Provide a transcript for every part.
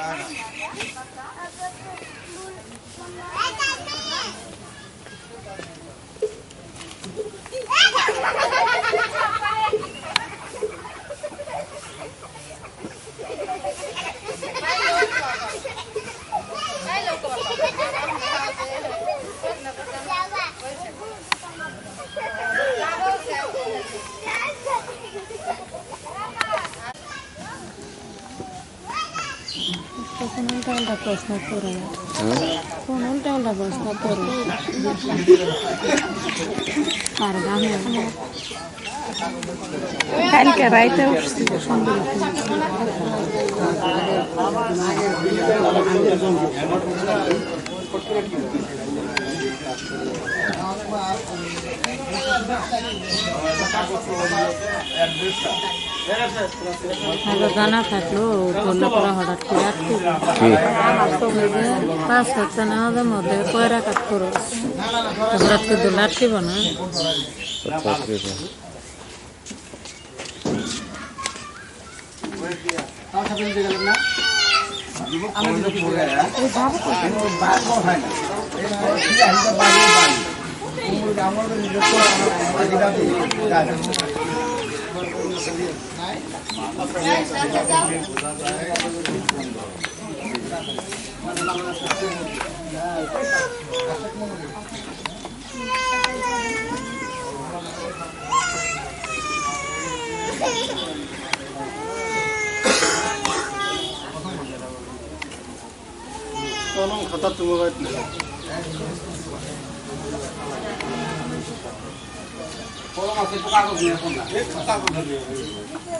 Ha ha ha ha! উল্টা প্রশ্ন করো না কোন উল্টা উল্টা প্রশ্ন করো পারবা কালকে রাইতে উঠছি সুন্দর জানা থাকলো বললো হঠাৎ করে পাঁচ করতে না ওদের মধ্যে কয়রা কাজ করো তোমরা কিন্তু লাটকিব না আমার 너는 갖다 두고 가야 보러 가서 또 가고 그냥 혼나. 왜 네, 가고 그냥.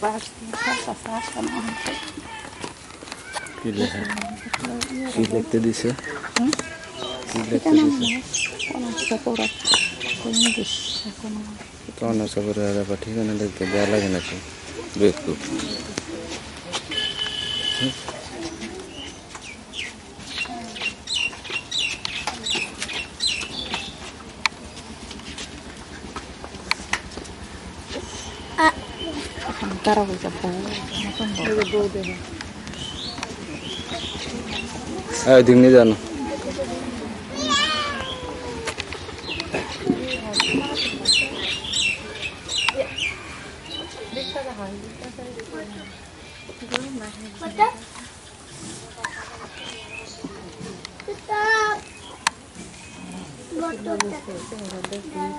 কি লেখা কি লিখতে লাগে নাকি বেকুব 따라오고 있어 아 등리잖아 맞다? 됐다 맞다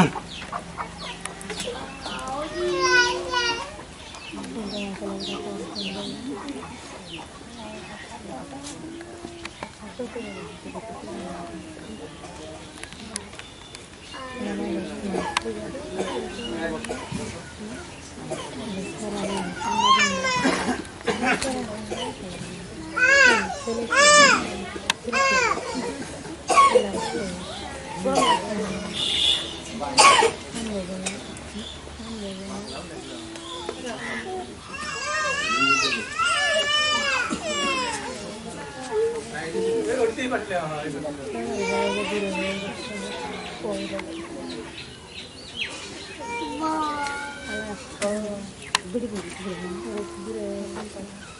ある 아, 그리고 그래 그